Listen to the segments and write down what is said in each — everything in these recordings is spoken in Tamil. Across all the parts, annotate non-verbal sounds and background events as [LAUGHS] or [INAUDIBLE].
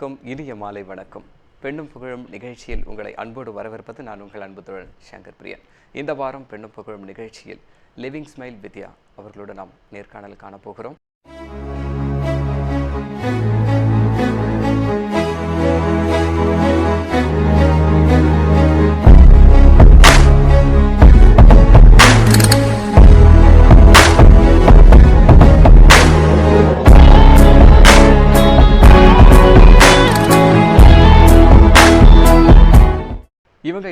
நேயர்கள் அனைவருக்கும் இனிய மாலை வணக்கம். பெண்ணும் புகழும் நிகழ்ச்சியில் உங்களை அன்போடு வரவேற்பது நான் உங்கள் அன்பு தோழன் சங்கர் பிரியன். இந்த வாரம் பெண்ணும் புகழும் நிகழ்ச்சியில் லிவிங் ஸ்மைல் வித்யா அவர்களோடு நாம் நேர்காணல் காணப்போகிறோம்.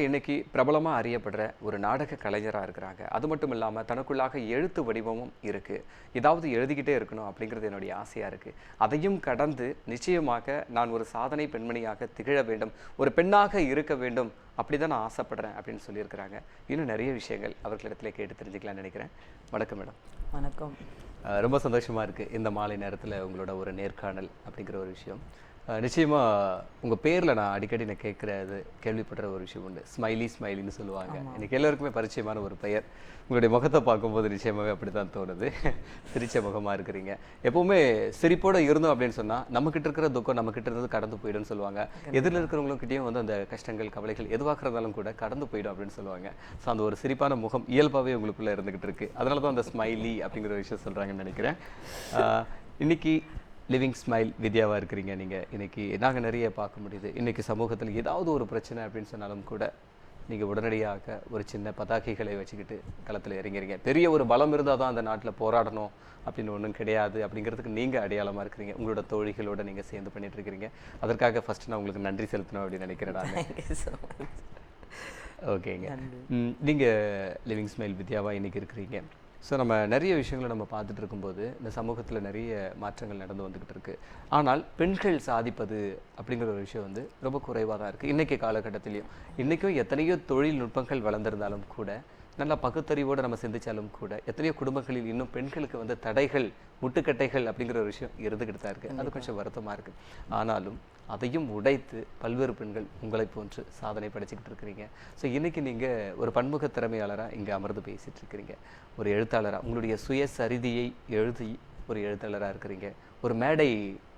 இன்னைக்கு பிரபலமாக அறியப்படுற ஒரு நாடக கலைஞராக இருக்கிறாங்க. அது மட்டும் இல்லாமல் தனக்குள்ளாக எழுத்து வடிவமும் இருக்குது ஏதாவது எழுதிக்கிட்டே இருக்கணும் அப்படிங்கிறது என்னுடைய ஆசையாக இருக்குது அதையும் கடந்து நிச்சயமாக நான் ஒரு சாதனை பெண்மணியாக திகழ வேண்டும். ஒரு பெண்ணாக இருக்க வேண்டும் அப்படி தான் நான் ஆசைப்படுறேன் அப்படின்னு சொல்லியிருக்கிறாங்க. இன்னும் நிறைய விஷயங்கள் அவர்களிடத்துல கேட்டு தெரிஞ்சுக்கலாம்னு நினைக்கிறேன். வணக்கம் மேடம். வணக்கம். ரொம்ப சந்தோஷமாக இருக்குது இந்த மாலை நேரத்தில் உங்களோட ஒரு நேர்காணல் அப்படிங்கிற ஒரு விஷயம். அஹ் நிச்சயமா உங்கள் பேரில் நான் அடிக்கடி நான் கேட்குறது கேள்விப்படுற ஒரு விஷயம் உண்டு. ஸ்மைலி ஸ்மைலின்னு சொல்லுவாங்க. இன்னைக்கு எல்லாருக்குமே பரிச்சயமான ஒரு பெயர். உங்களுடைய முகத்தை பார்க்கும்போது நிச்சயமாகவே அப்படி தான் தோணுது. [LAUGHS] சிரிச்ச முகமாக இருக்கிறீங்க. எப்பவுமே சிரிப்போட இருந்தோம் அப்படின்னு சொன்னால் நம்மக்கிட்ட இருக்கிற துக்கம் நம்மக்கிட்ட இருந்து கடந்து போயிடும்னு சொல்லுவாங்க. எதிரில் இருக்கிறவங்களுக்கிட்டையும் வந்து அந்த கஷ்டங்கள் கவலைகள் எதுவாக இருந்தாலும் கூட கடந்து போயிடும் அப்படின்னு சொல்லுவாங்க. ஸோ அந்த ஒரு சிரிப்பான முகம் இயல்பாகவே உங்களுக்குள்ளே இருந்துகிட்டு இருக்கு. அதனால தான் அந்த ஸ்மைலி அப்படிங்கிற விஷயம் சொல்கிறாங்கன்னு நினைக்கிறேன். இன்னைக்கு லிவிங் ஸ்மைல் வித்யாவாக இருக்கிறீங்க. நீங்கள் இன்னைக்கு நாங்கள் நிறைய பார்க்க முடியுது. இன்னைக்கு சமூகத்தில் ஏதாவது ஒரு பிரச்சனை அப்படின்னு சொன்னாலும் கூட நீங்கள் உடனடியாக ஒரு சின்ன பதாகைகளை வச்சுக்கிட்டு களத்தில் இறங்கிறீங்க. பெரிய ஒரு பலம் இருந்தால் தான் அந்த நாட்டில் போராடணும் அப்படின்னு ஒன்றும் கிடையாது அப்படிங்கிறதுக்கு நீங்கள் அடையாளமாக இருக்கிறீங்க. உங்களோட தோழிகளோட நீங்கள் சேர்ந்து பண்ணிட்டு இருக்கிறீங்க. அதற்காக ஃபர்ஸ்ட் நான் உங்களுக்கு நன்றி செலுத்தணும் அப்படின்னு நினைக்கிறேன் நான். ஓகேங்க ம், நீங்க லிவிங் ஸ்மைல் வித்யாவா இன்னைக்கு இருக்கிறீங்க. ஸோ நம்ம நிறைய விஷயங்களை நம்ம பார்த்துட்டு இருக்கும்போது இந்த சமூகத்தில் நிறைய மாற்றங்கள் நடந்து வந்துக்கிட்டு இருக்குது ஆனால் பெண்கள் சாதிப்பது அப்படிங்கிற ஒரு விஷயம் வந்து ரொம்ப குறைவாக தான் இருக்குது இன்றைக்கி காலகட்டத்திலையும். இன்றைக்கும் எத்தனையோ தொழில்நுட்பங்கள் வளர்ந்துருந்தாலும் கூட நல்லா பகுத்தறிவோடு நம்ம சிந்திச்சாலும் கூட எத்தனையோ குடும்பங்களில் இன்னும் பெண்களுக்கு வந்து தடைகள் முட்டுக்கட்டைகள் அப்படிங்கிற ஒரு விஷயம் இருந்துக்கிட்டு தான் இருக்குது அது கொஞ்சம் வருத்தமாக இருக்குது ஆனாலும் அதையும் உடைத்து பல்வேறு பெண்கள் உங்களை போன்று சாதனை படைச்சிக்கிட்டு இருக்கிறீங்க. ஸோ இன்னைக்கு நீங்கள் ஒரு பன்முக திறமையாளராக இங்கே அமர்ந்து பேசிட்டு இருக்கிறீங்க. ஒரு எழுத்தாளராக உங்களுடைய சுயசரிதியை எழுதி ஒரு எழுத்தாளராக இருக்கிறீங்க ஒரு மேடை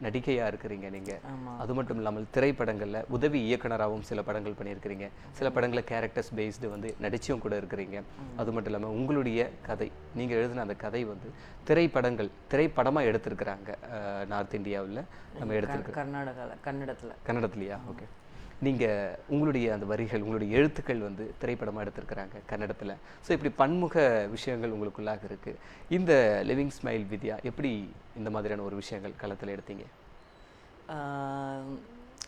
நடிகையாக இருக்கிறீங்க நீங்கள். அது மட்டும் இல்லாமல் திரைப்படங்களில் உதவி இயக்குனராகவும் சில படங்கள் பண்ணியிருக்கிறீங்க. சில படங்களில் கேரக்டர்ஸ் பேஸ்டு வந்து நடிச்சும் கூட இருக்கிறீங்க. அது மட்டும் இல்லாமல் உங்களுடைய கதை நீங்கள் எழுதின அந்த கதை வந்து திரைப்படங்கள் திரைப்படமாக எடுத்திருக்கிறாங்க நார்த் இந்தியாவில் நம்ம எடுத்திருக்கிறோம் கர்நாடகாவில் கன்னடத்தில். கன்னடத்துலையா? ஓகே. நீங்கள் உங்களுடைய அந்த வரிகள் உங்களுடைய எழுத்துக்கள் வந்து திரைப்படமாக எடுத்திருக்கிறாங்க கன்னடத்தில். ஸோ இப்படி பன்முக விஷயங்கள் உங்களுக்குள்ளாக இருக்குது இந்த லிவிங் ஸ்மைல் வித்யா எப்படி இந்த மாதிரியான ஒரு விஷயங்கள் களத்தில் எடுத்தீங்க?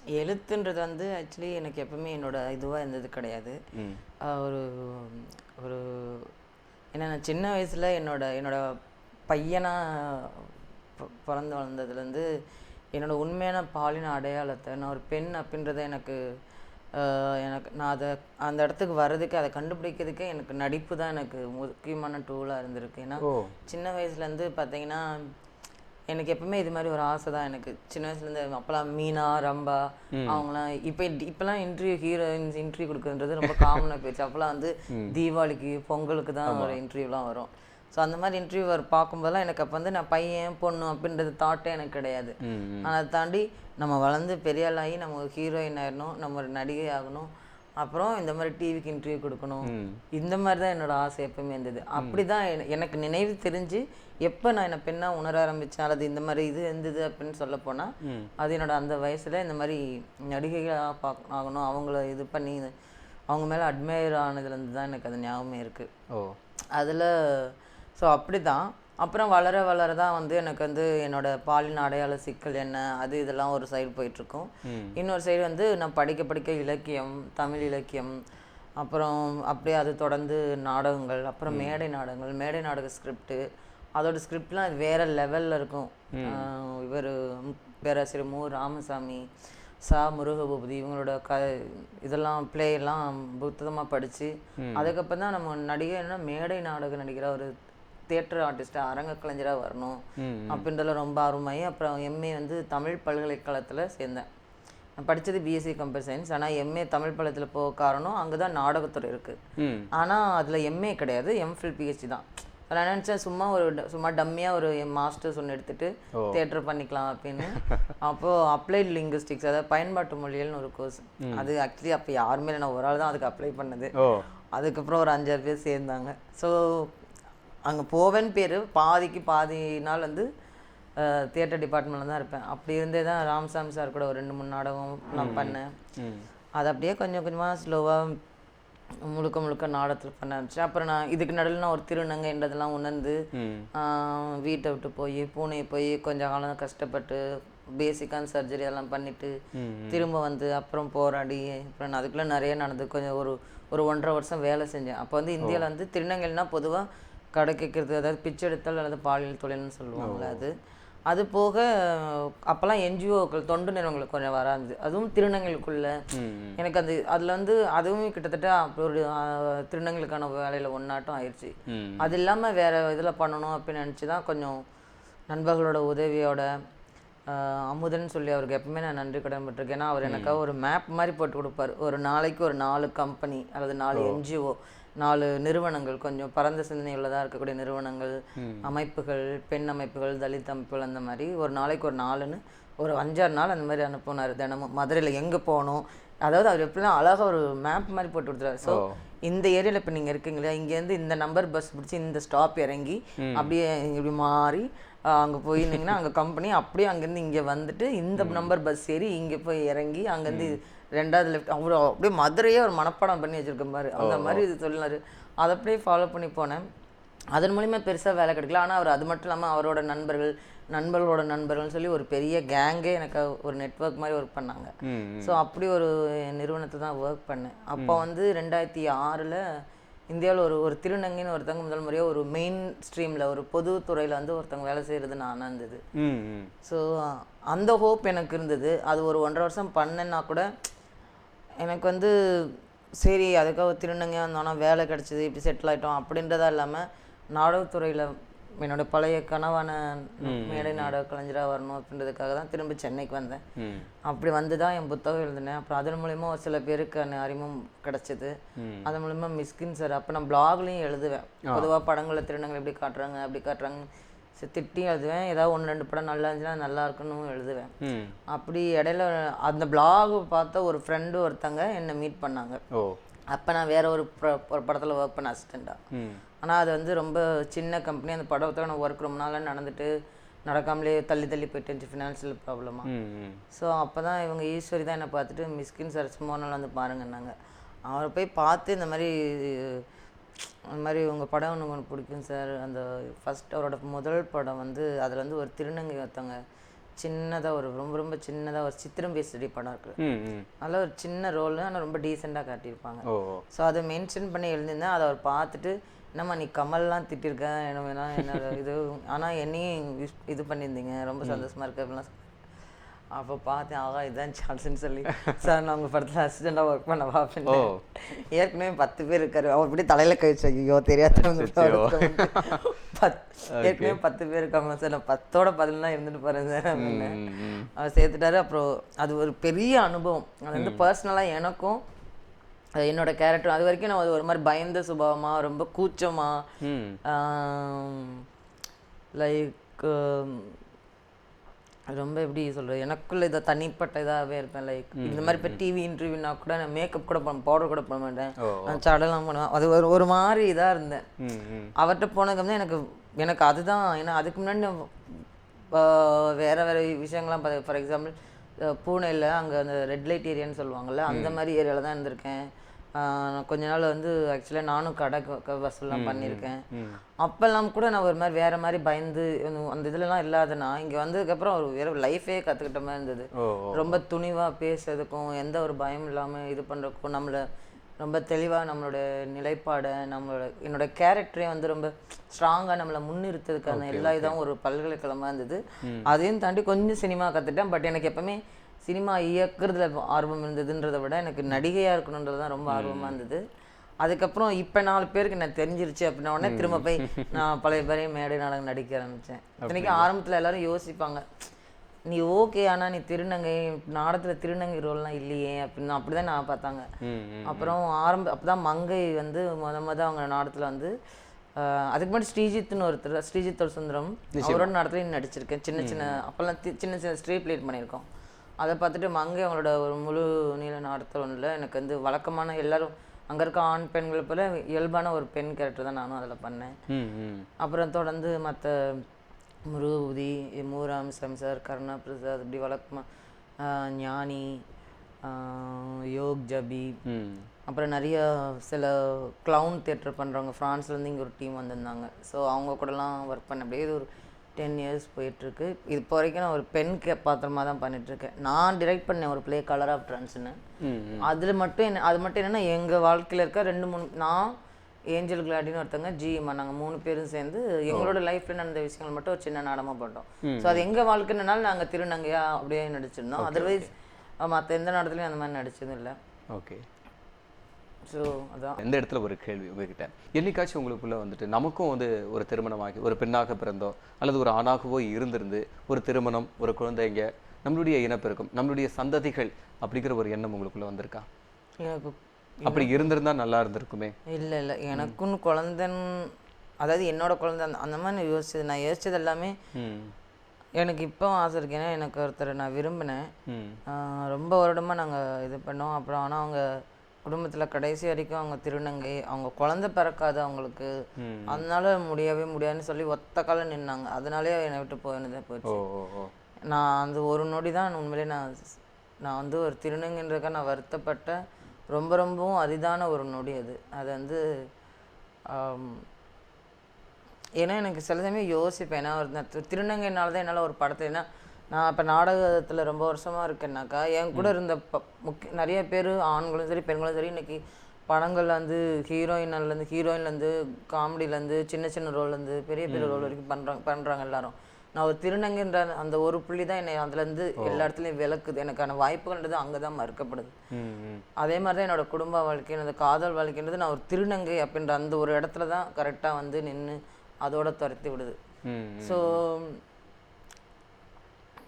எழுத்துன்றது வந்து ஆக்சுவலி எனக்கு எப்பவுமே என்னோட இதுவாக இருந்தது கிடையாது. ஒரு ஒரு ஏன்னா நான் சின்ன வயசில் என்னோட என்னோட பையனா ப- பிறந்து வளர்ந்ததுலேருந்து என்னோட உண்மையான பாலின அடையாளத்தை நான் ஒரு பெண் அப்படின்றத எனக்கு ஆஹ் எனக்கு நான் அதை அந்த இடத்துக்கு வர்றதுக்கு அதை கண்டுபிடிக்கிறதுக்கே எனக்கு நடிப்பு தான் எனக்கு முக்கியமான டூலாக இருந்திருக்கு. ஏன்னா சின்ன வயசுலேருந்து பார்த்தீங்கன்னா எனக்கு எப்பவுமே இது மாதிரி ஒரு ஆசை தான் எனக்கு. சின்ன வயசுலேருந்து அப்போல்லாம் மீனா ரம்பா அவங்களாம் இப்போ இப்போலாம் இன்டர்வியூ ஹீரோயின்ஸ் இன்டர்வியூ கொடுக்குறது ரொம்ப காமனாக போயிடுச்சு. அப்போல்லாம் வந்து தீபாவளிக்கு பொங்கலுக்கு தான் ஒரு இன்டர்வியூலாம் வரும். ஸோ அந்த மாதிரி இன்டர்வியூ வர பார்க்கும்போதெல்லாம் எனக்கு அப்போ வந்து நான் பையன் பொண்ணு அப்படின்றது தாட்டே எனக்கு கிடையாது. அதை தாண்டி நம்ம வளர்ந்து பெரிய ஆளாகி நம்ம ஒரு ஹீரோயின் ஆயிடணும் நம்ம ஒரு நடிகை ஆகணும். அப்புறம் இந்த மாதிரி டிவிக்கு இன்டர்வியூ கொடுக்கணும். இந்த மாதிரி தான் என்னோட ஆசை எப்பவுமே இருந்தது. அப்படி தான் எனக்கு நினைவு தெரிஞ்சு எப்போ நான் என்னை பெண்ணாக உணர ஆரம்பித்தேன் அல்லது இந்த மாதிரி இது இருந்தது அப்படின்னு சொல்ல போனால் அது என்னோட அந்த வயசில் இந்த மாதிரி நடிகைகளாக பார்க்க ஆகணும் அவங்கள இது பண்ணி அவங்க மேலே அட்மையர் ஆனதுலேருந்து தான் எனக்கு அது ஞாபகமே இருக்குது ஓ. அதில் ஸோ அப்படி தான் அப்புறம் வளர வளர தான் வந்து எனக்கு வந்து என்னோட பாலின அடையாள சிக்கல் என்ன அது இதெல்லாம் ஒரு சைடு போயிட்டுருக்கும். இன்னொரு சைடு வந்து நான் படிக்க படிக்க இலக்கியம் தமிழ் இலக்கியம் அப்புறம் அப்படியே அது தொடர்ந்து நாடகங்கள் அப்புறம் மேடை நாடகங்கள் மேடை நாடக ஸ்கிரிப்ட் அதோட ஸ்கிரிப்ட்லாம் வேற லெவலில் இருக்கும். இவர் பேராசிரியர் மு. ராமசாமி சா. முருகபூபதி இவங்களோட க இதெல்லாம் எல்லாம் புத்தகமாக படித்து அதுக்கப்புறம் தான் நம்ம நடிகைன்னா மேடை நாடக நடிகராக ஒரு தியேட்டர் ஆர்டிஸ்டாக அரங்க கலைஞராக வரணும் அப்படின்றதுல ரொம்ப ஆர்வமாகி அப்புறம் எம்ஏ வந்து தமிழ் பல்கலைக்கழகத்தில் சேர்ந்தேன். நான் படித்தது பிஎஸ்சி கம்ப்யூட்டர் சயின்ஸ் ஆனால் எம்ஏ தமிழ் பள்ளத்தில் போக காரணம் அங்கே தான் நாடகத்துறை இருக்குது ஆனால் அதில் எம்ஏ கிடையாது. எம்ஃபில் பிஹெச்டி தான். நான் நினச்சேன் சும்மா ஒரு சும்மா டம்மியாக ஒரு மாஸ்டர்ஸ் ஒன்று எடுத்துட்டு தியேட்டர் பண்ணிக்கலாம் அப்படின்னு. அப்போது அப்ளைட் லிங்குஸ்டிக்ஸ் அதாவது பயன்பாட்டு மொழிகள்னு ஒரு கோர்ஸ் அது ஆக்சுவலி அப்போ யாருமே நான் ஒரு ஆள் தான் அதுக்கு அப்ளை பண்ணது. அதுக்கப்புறம் ஒரு அஞ்சாறு பேர் சேர்ந்தாங்க. ஸோ அங்கே போவேன் பேர். பாதிக்கு பாதி நாள் வந்து தியேட்டர் டிபார்ட்மெண்ட்டில் தான் இருப்பேன். அப்படி இருந்தே தான் ராம்சாமி சார் கூட ஒரு ரெண்டு மூணு நாடகம் நான் பண்ணேன். அது அப்படியே கொஞ்சம் கொஞ்சமாக ஸ்லோவாக முழுக்க முழுக்க நாடகத்தில் பண்ண ஆரம்பிச்சேன். அப்புறம் நான் இதுக்கு நடுவில் நான் ஒரு திருநங்கைன்றதெல்லாம் உணர்ந்து வீட்டை விட்டு போய் பூனே போய் கொஞ்ச காலம் கஷ்டப்பட்டு பேசிக்கான சர்ஜரி எல்லாம் பண்ணிட்டு திரும்ப வந்து அப்புறம் போராடி அப்புறம் நான் அதுக்குள்ளே நிறைய நடந்து கொஞ்சம் ஒரு ஒரு ஒன்றரை வருஷம் வேலை செஞ்சேன். அப்போ வந்து இந்தியாவில் வந்து திருநங்கைனா பொதுவாக கடை கேட்கறது அதாவது பிச்சை எடுத்தல் அல்லது பாலியல் தொழில்னு சொல்லுவாங்கள்ல அது. அது போக அப்போல்லாம் என்ஜிஓக்கள் தொண்டு நிறுவனங்கள் கொஞ்சம் வர இருந்தது அதுவும் திருநங்கைகளுக்குள்ள. ம் எனக்கு அந்த அதில் வந்து அதுவும் கிட்டத்தட்ட ஒரு ஆஹ், திருநங்கைகளுக்கான வேலையில் ஒன்றாட்டம் ஆயிடுச்சு அது இல்லாமல் வேறு இதில் பண்ணணும் அப்படின்னு நினச்சி தான் கொஞ்சம் நண்பர்களோட உதவியோட அமுதன் சொல்லி அவருக்கு எப்பவுமே நான் நன்றி கடன் பட்டிருக்கேன் ஏன்னா அவர் எனக்காக ஒரு மேப் மாதிரி போட்டு கொடுப்பாரு. ஒரு நாளைக்கு ஒரு நாலு கம்பெனி அல்லது நாலு என்ஜிஓ நாலு நிறுவனங்கள் கொஞ்சம் பரந்த சிந்தனை உள்ளதாக இருக்கக்கூடிய நிறுவனங்கள் அமைப்புகள் பெண் அமைப்புகள் தலித் அமைப்புகள் அந்த மாதிரி ஒரு நாளைக்கு ஒரு நாலுன்னு ஒரு அஞ்சாறு நாள் அந்த மாதிரி அனுப்புனார் தினமும். மதுரையில் எங்கே போகணும்? அதாவது அவர் எப்படின்னா அழகாக ஒரு மேப் மாதிரி போட்டு கொடுத்துருவாரு ஸோ இந்த ஏரியாவில் இப்போ நீங்கள் இருக்கீங்களா இங்கேருந்து இந்த நம்பர் பஸ் பிடிச்சி இந்த ஸ்டாப் இறங்கி அப்படியே இப்படி மாறி அங்கே போயிருந்தீங்கன்னா அங்கே கம்பெனி அப்படியே அங்கேருந்து இங்கே வந்துட்டு இந்த நம்பர் பஸ் ஏறி இங்கே போய் இறங்கி அங்கேருந்து ரெண்டாவது லெஃப்ட் அவர் அப்படியே மதுரையே ஒரு மனப்பாடம் பண்ணி வச்சிருக்க பாரு. அந்த மாதிரி இது சொன்னார் அதை அப்படியே ஃபாலோ பண்ணி போனேன். அதன் மூலிமா பெருசாக வேலை கிடைக்கல. ஆனால் அவர் அது மட்டும் இல்லாமல் அவரோட நண்பர்கள் நண்பர்களோட நண்பர்கள்னு சொல்லி ஒரு பெரிய கேங்கே எனக்கு ஒரு நெட்வொர்க் மாதிரி ஒர்க் பண்ணாங்க. ஸோ அப்படி ஒரு நிறுவனத்தை தான் ஒர்க் பண்ணேன். அப்போ வந்து ரெண்டாயிரத்தி ஆறில் இந்தியாவில் ஒரு ஒரு திருநங்கைன்னு ஒருத்தவங்க முதல் முறையாக ஒரு மெயின் ஸ்ட்ரீமில் ஒரு பொது துறையில் வந்து ஒருத்தவங்க வேலை செய்கிறது நான் இருந்தது ஸோ அந்த ஹோப் எனக்கு இருந்தது. அது ஒரு ஒன்றரை வருஷம் பண்ணேன்னா கூட எனக்கு வந்து சரி அதுக்காக திருநங்கையாக வந்தோன்னா வேலை கிடச்சிது இப்படி செட்டில் ஆகிட்டோம் அப்படின்றதா இல்லாமல் நாடகத்துறையில் என்னோட பழைய கனவான மேடை நாடக கலைஞராக வரணும் அப்படின்றதுக்காக தான் திரும்ப சென்னைக்கு வந்தேன். அப்படி வந்து தான் என் புத்தகம் எழுதினேன். அப்புறம் அதன் மூலிமா ஒரு சில பேருக்கு அந்த அறிமுகம் கிடச்சிது. ம். அதன் மூலிமா மிஸ்கின் சார் அப்போ நான் பிளாக்லேயும் எழுதுவேன். பொதுவாக படங்களை திருநங்கை எப்படி காட்டுறாங்க அப்படி காட்டுறாங்க சரி, திட்டியும் எழுதுவேன். ஏதாவது ஒன்று ரெண்டு படம் நல்லா இருந்துச்சுன்னா நல்லா இருக்குன்னு எழுதுவேன். அப்படி இடையில அந்த பிளாக் பார்த்த ஒரு ஃப்ரெண்டு ஒருத்தங்க என்னை மீட் பண்ணாங்க. அப்போ நான் வேற ஒரு ஒரு படத்தில் ஒர்க் பண்ண அசிஸ்டண்ட்டாக ஆனால் அது வந்து ரொம்ப சின்ன கம்பெனி அந்த படத்தோட ஒர்க் ரொம்ப நாளாக நடந்துட்டு நடக்காமலே தள்ளி தள்ளி போயிட்டு இருந்துச்சு ஃபினான்ஷியல் ப்ராப்ளமாக ஸோ அப்போ தான் இவங்க ஈஸ்வரி தான் என்னை பார்த்துட்டு மிஸ்கின் சார் சும்மா நாள் வந்து பாருங்கன்னாங்க. அவரை போய் பார்த்து இந்த மாதிரி இந்த மாதிரி உங்கள் படம் ஒன்று ஒன்று பிடிக்கும் சார். அந்த ஃபஸ்ட் அவரோட முதல் படம் வந்து அதில் வந்து ஒரு திருநங்கை ஒருத்தவங்க சின்னதாக ஒரு ரொம்ப ரொம்ப சின்னதாக ஒரு சித்திரம் பேசுடி படம் இருக்குது அதில் ஒரு சின்ன ரோல் ஆனால் ரொம்ப டீசெண்டாக காட்டியிருப்பாங்க. ஸோ அதை மென்ஷன் பண்ணி எழுதியிருந்தேன் அதை அவர் பார்த்துட்டு என்னம்மா நீ கமல்லாம் திட்டிருக்க என்ன வேணா என்ன இது ஆனால் என்னையும் இது பண்ணியிருந்தீங்க ரொம்ப சந்தோஷமா இருக்கு அப்படிலாம். அப்போ பார்த்தேன் ஆகா இதுதான் சான்ஸ்னு சொல்லி. சார் நான் உங்கள் படத்தில் அசிஸ்டண்ட்டாக ஒர்க் பண்ணவா அப்படின்னு ஏற்கனவே பத்து பேர் இருக்காரு. அவர் இப்படி தலையில் கழிச்சு ஐயோ தெரியாதவங்க பத் ஏற்கனவே பத்து பேர் இருக்காங்க சார் நான் பத்தோட பதினெலாம் இருந்துட்டு போகிறேன் சார் அப்படின்னு. அவர் சேர்த்துட்டாரு. அப்புறம் அது ஒரு பெரிய அனுபவம். அது வந்து பர்சனலாக எனக்கும் அது என்னோட கேரக்டர் அது வரைக்கும் நான் அது ஒரு மாதிரி பயந்த சுபாவமா ரொம்ப கூச்சமா ம். லைக் ரொம்ப எப்படி சொல்றது எனக்குள்ள இதை தனிப்பட்ட இதாகவே இருப்பேன் லைக் இந்த மாதிரி இப்போ டிவி இன்டர்வியூனா கூட நான் மேக்கப் கூட பண்ண பவுடர் கூட பண்ண மாட்டேன். நான் சடலாம் பண்ணுவேன். அது ஒரு ஒரு மாதிரி இதாக இருந்தேன். அவர்கிட்ட போனதுக்கு எனக்கு எனக்கு அதுதான் ஏன்னா அதுக்கு முன்னாடி வேற வேற விஷயங்கள்லாம் ஃபார் எக்ஸாம்பிள் பூனேல அங்கே அந்த ரெட் லைட் ஏரியான்னு சொல்லுவாங்கல்ல அந்த மாதிரி ஏரியாவில் தான் இருந்திருக்கேன். கொஞ்ச நாள் வந்து ஆக்சுவலாக நானும் கடை வசூல்லாம் பண்ணியிருக்கேன். அப்போல்லாம் கூட நான் ஒரு மாதிரி வேற மாதிரி பயந்து அந்த- இதுலலாம் இல்லாதனா இங்கே வந்ததுக்கப்புறம் ஒரு வேற லைஃபே கற்றுக்கிட்ட மாதிரி இருந்தது. ரொம்ப துணிவாக பேசுறதுக்கும் எந்த ஒரு பயம் இல்லாமல் இது பண்ணுறதுக்கும் நம்மளை ரொம்ப தெளிவாக நம்மளோட நிலைப்பாடை நம்மளோட என்னோட கேரக்டரே வந்து ரொம்ப ஸ்ட்ராங்காக நம்மளை முன்னிறுத்ததுக்கான எல்லா இதாகவும் ஒரு பல்கலைக்கழகமாக இருந்தது. அதையும் தாண்டி கொஞ்சம் சினிமா கற்றுட்டேன் பட் எனக்கு எப்பவுமே சினிமா இயக்குறதுல ஆர்வம் இருந்ததுன்றதை விட எனக்கு நடிகையாக இருக்கணுன்றது தான் ரொம்ப ஆர்வமாக இருந்தது. அதுக்கப்புறம் இப்போ நாலு பேருக்கு எனக்கு தெரிஞ்சிருச்சு அப்படின்ன உடனே திரும்ப போய் [LAUGHS] நான் பழைய பேரையும் மேடை நாடகம் நடிக்க ஆரம்பித்தேன் இத்தனைக்கும் ஆரம்பத்தில் எல்லாரும் யோசிப்பாங்க நீ ஓகே ஆனால் நீ திருநங்கை நாடகத்தில் திருநங்கை ரோல்லாம் இல்லையே அப்படின்னு அப்படி தான் நான் பார்த்தாங்க. அப்புறம் ஆரம்ப அப்போ தான் மங்கை வந்து முத முத அவங்க நாடகத்தில் வந்து அதுக்கு முன்னாடி ஸ்ரீஜித்னு ஒருத்தர் ஸ்ரீஜித் ஒரு சுந்தரம் அவரோட நடத்துலையும் நடிச்சிருக்கேன். சின்ன சின்ன அப்போல்லாம் சின்ன சின்ன ஸ்ட்ரீட் ப்ளேட் பண்ணியிருக்கோம். அதை பார்த்துட்டு மங்கை அவங்களோட ஒரு முழு நீள நாடத்தில் எனக்கு வந்து வழக்கமான எல்லாரும் அங்கே இருக்க ஆண் பெண்கள் போல இயல்பான ஒரு பெண் கேரக்டர் தான் நானும் அதில் பண்ணேன். அப்புறம் தொடர்ந்து மற்ற முருகபதி மூராம் சாமி சார் கருணா பிரசாத் இப்படி வழக்கமா ஆஹ் ஞானி யோக் ஜபி. அப்புறம் நிறைய சில க்ளவுன் தேட்டர் பண்ணுறவங்க ஃப்ரான்ஸ்லேருந்து இங்கே ஒரு டீம் வந்திருந்தாங்க. ஸோ அவங்க கூடலாம் ஒர்க் பண்ண அப்படியே ஒரு டென் இயர்ஸ் போயிட்டுருக்கு. இப்போ வரைக்கும் நான் ஒரு பெண் கே பாத்திரமாக தான் பண்ணிகிட்ருக்கேன் நான் டிரெக்ட் பண்ணேன் ஒரு ப்ளே கலர் ஆஃப் ட்ரான்ஸ்னு அதில் மட்டும் என்ன அது மட்டும் என்னென்னா எங்கள் வாழ்க்கையில் இருக்க ரெண்டு மூணு நான் ஏஞ்சல் கிளாடின்னு ஒருத்தவங்க ஜிஎம்மா நாங்கள் மூணு பேரும் சேர்ந்து எங்களோட லைஃப்பில் நடந்த விஷயங்கள் மட்டும் ஒரு சின்ன நாடகமாக போட்டோம். ஸோ அது எங்கள் வாழ்க்கைனால நாங்கள் திருநங்கையா அப்படியே நடிச்சிருந்தோம். அதர்வைஸ் மற்ற எந்த நாடத்துலையும் அந்த மாதிரி நடிச்சதும் இல்லை. ஓகே. ஸோ அதான். எந்த இடத்துல ஒரு கேள்வி உங்ககிட்ட என்னைக்காச்சும் உங்களுக்குள்ள வந்துட்டு நமக்கும் வந்து ஒரு திருமணமாகி ஒரு பெண்ணாக பிறந்தோ அல்லது ஒரு ஆணாகவோ இருந்திருந்து ஒரு திருமணம் ஒரு குழந்தைங்க நம்மளுடைய இனப்பெருக்கம் நம்மளுடைய சந்ததிகள் அப்படிங்கிற ஒரு எண்ணம் உங்களுக்குள்ள வந்திருக்கா? எனக்கு அப்படி இருந்திருந்தா நல்லா இருந்திருக்குமே. இல்லை இல்லை. எனக்குன்னு குழந்தைன்னு அதாவது என்னோட குழந்தை அந்த அந்த மாதிரி நான் யோசிச்சது நான் யோசிச்சது எல்லாமே எனக்கு இப்போ ஆசை இருக்கு. ஏன்னா எனக்கு ஒருத்தரை நான் விரும்பினேன். ரொம்ப வருடமாக நாங்கள் இது பண்ணோம். அப்புறம் ஆனால் அவங்க குடும்பத்தில் கடைசி வரைக்கும் அவங்க திருநங்கை அவங்க குழந்தை பிறக்காது அவங்களுக்கு. அதனால முடியவே முடியாதுன்னு சொல்லி ஒத்த கால நின்னாங்க. அதனாலே என்னை விட்டு போயினதே ஓ போயிடுச்சு. ஓ ஓ நான் அந்த ஒரு நொடி தான் உண்மையிலே நான் நான் வந்து ஒரு திருநங்கைன்றதுக்காக நான் வருத்தப்பட்ட ரொம்ப ரொம்பவும் அரிதான ஒரு நொடி அது. அது வந்து ஏன்னா எனக்கு சில சமயம் யோசிப்பேன். ஏன்னா ஒரு திருநங்கைனால தான் என்னால் ஒரு படத்தை ஏன்னா நான் இப்போ நாடகத்தில் ரொம்ப வருஷமாக இருக்கேன்னாக்கா என் கூட இருந்த ப முக்கிய நிறைய பேர் ஆண்களும் சரி பெண்களும் சரி இன்னைக்கு படங்கள்ல வந்து ஹீரோயின்லேருந்து ஹீரோயின்லேருந்து காமெடியிலேருந்து சின்ன சின்ன ரோல்லேருந்து பெரிய பெரிய ரோல் வரைக்கும் பண்ணுறாங்க பண்ணுறாங்க எல்லாரும். நான் ஒரு திருநங்கைன்ற அந்த ஒரு புள்ளி தான் என்னை அதுலேருந்து எல்லா இடத்துலையும் விளக்குது. எனக்கான வாய்ப்புகள்ன்றது அங்கே தான் மறுக்கப்படுது அதே மாதிரி தான் என்னோட குடும்ப வாழ்க்கை என்னோட காதல் வாழ்க்கைன்றது நான் ஒரு திருநங்கை அப்படின்ற அந்த ஒரு இடத்துல தான் கரெக்டாக வந்து நின்று அதோட துரத்தி விடுது. ஸோ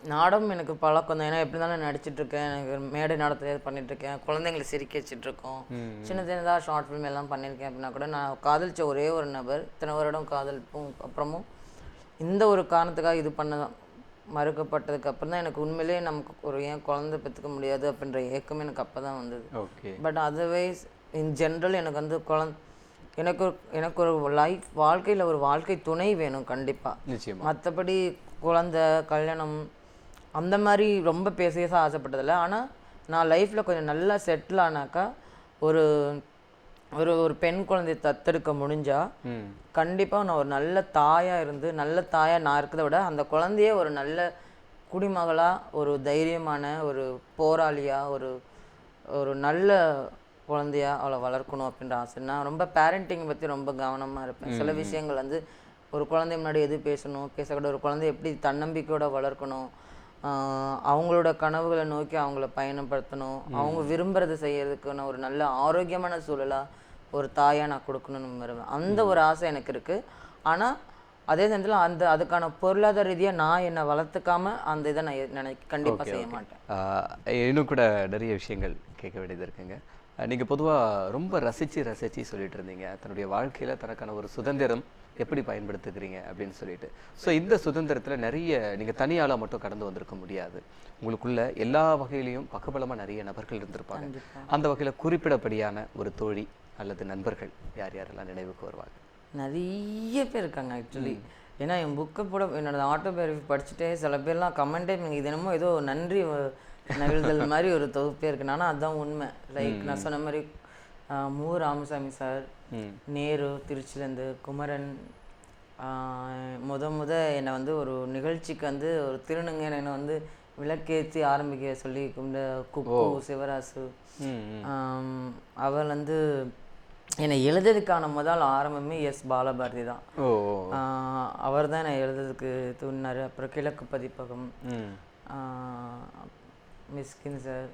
நாடகம் எனக்கு பழக்கம் தான். ஏன்னா எப்படி இருந்தாலும் இருக்கேன் எனக்கு மேடை நாடகத்தில் பண்ணிட்டு இருக்கேன் குழந்தைங்களை சிரிக்க வச்சுட்டு இருக்கோம் ம். சின்ன சின்னதாக ஷார்ட் ஃபிலிம் எல்லாம் பண்ணியிருக்கேன் அப்படின்னா கூட நான் காதலிச்ச ஒரே ஒரு நபர் இத்தனை வருடம் காதலிப்பும் அப்புறமும் இந்த ஒரு காரணத்துக்காக இது பண்ண மறுக்கப்பட்டதுக்கு அப்புறம் தான் எனக்கு உண்மையிலேயே நமக்கு ஒரு ஏன் குழந்தை பெற்றுக்க முடியாது அப்படின்ற ஏக்கம் எனக்கு அப்போ தான் வந்தது. Okay. But otherwise in general எனக்கு வந்து குழந்தை எனக்கு ஒரு எனக்கு ஒரு லைஃப் வாழ்க்கையில் ஒரு வாழ்க்கை துணை வேணும் கண்டிப்பாக மற்றபடி குழந்தை கல்யாணம் அந்த மாதிரி ரொம்ப பேச ஆசைப்பட்டதில்ல. ஆனால் நான் லைஃப்பில் கொஞ்சம் நல்லா செட்டில் ஆனாக்கா ஒரு ஒரு ஒரு பெண் குழந்தையை தத்தெடுக்க முடிஞ்சா ம். கண்டிப்பாக நான் ஒரு நல்ல தாயாக இருந்து நல்ல தாயாக நான் இருக்கிறத விட அந்த குழந்தைய ஒரு நல்ல குடிமகளாக ஒரு தைரியமான ஒரு போராளியாக ஒரு ஒரு நல்ல குழந்தையா அவளை வளர்க்கணும் அப்படின்ற ஆசை. நான் ரொம்ப பேரண்டிங் பற்றி ரொம்ப கவனமாக இருப்பேன். சில விஷயங்கள் வந்து ஒரு குழந்தை முன்னாடி எது பேசணும்? பேசக்கூடாது. ஒரு குழந்தை எப்படி தன்னம்பிக்கையோட வளர்க்கணும்? அவங்களோட கனவுகளை நோக்கி அவங்கள பயணப்படுத்தணும். அவங்க விரும்புறதை செய்யறதுக்கான ஒரு நல்ல ஆரோக்கியமான சூழலாக ஒரு தாயாக நான் கொடுக்கணும்னு விரும்புவேன். அந்த ஒரு ஆசை எனக்கு இருக்குது ஆனால் அதே நேரத்தில் அந்த அதுக்கான பொருளாதார ரீதியாக நான் என்னை வளர்த்துக்காம அந்த இதை நான் நினை கண்டிப்பாக செய்ய மாட்டேன். இன்னும் கூட நிறைய விஷயங்கள் கேட்க வேண்டியது இருக்குங்க. ஆஹ் நீங்க பொதுவா ரொம்ப ரசிச்சு ரசிச்சு சொல்லிட்டு இருந்தீங்க. தன்னுடைய வாழ்க்கையில தனக்கான ஒரு சுதந்திரம் எப்படி பயன்படுத்துகிறீங்க அப்படின்னு சொல்லிட்டு. ஸோ இந்த சுதந்திரத்துல நிறைய நீங்க தனியாளா மட்டும் கடந்து வந்திருக்க முடியாது. உங்களுக்குள்ள எல்லா வகையிலையும் பக்கபலமா நிறைய நபர்கள் இருந்திருப்பாங்க. அந்த வகையில குறிப்பிடப்படியான ஒரு தோழி அல்லது நண்பர்கள் யார் யாரெல்லாம் நினைவுக்கு வருவாங்க? நிறைய பேர் இருக்காங்க ஆக்சுவலி ஏன்னா என் புக்கை கூட என்னோட ஆட்டோபயோகிராஃபி படிச்சுட்டே சில பேர்லாம் கமெண்டே இது என்னமோ ஏதோ நன்றி நவிழ்தல் மாதிரி ஒரு தொகுப்பே இருக்கு. ஆனால் அதுதான் உண்மை. லைக் நான் சொன்ன மாதிரி மு ராமசாமி சார் நேரு திருச்சிலேருந்து குமரன் முத முத என்னை வந்து ஒரு நிகழ்ச்சிக்கு வந்து ஒரு திருநங்கை என்னை வந்து விளக்கேற்றி ஆரம்பிக்க சொல்லி கும்பிட குப்பு சிவராசு அவர் வந்து என்னை எழுதுறதுக்கான முதல் ஆரம்பமே எஸ் பாலபாரதி தான். அவர் தான் என்னை எழுதுறதுக்கு தூண்டினார். அப்புறம் கிழக்கு பதிப்பகம். மிஸ்கின் சார்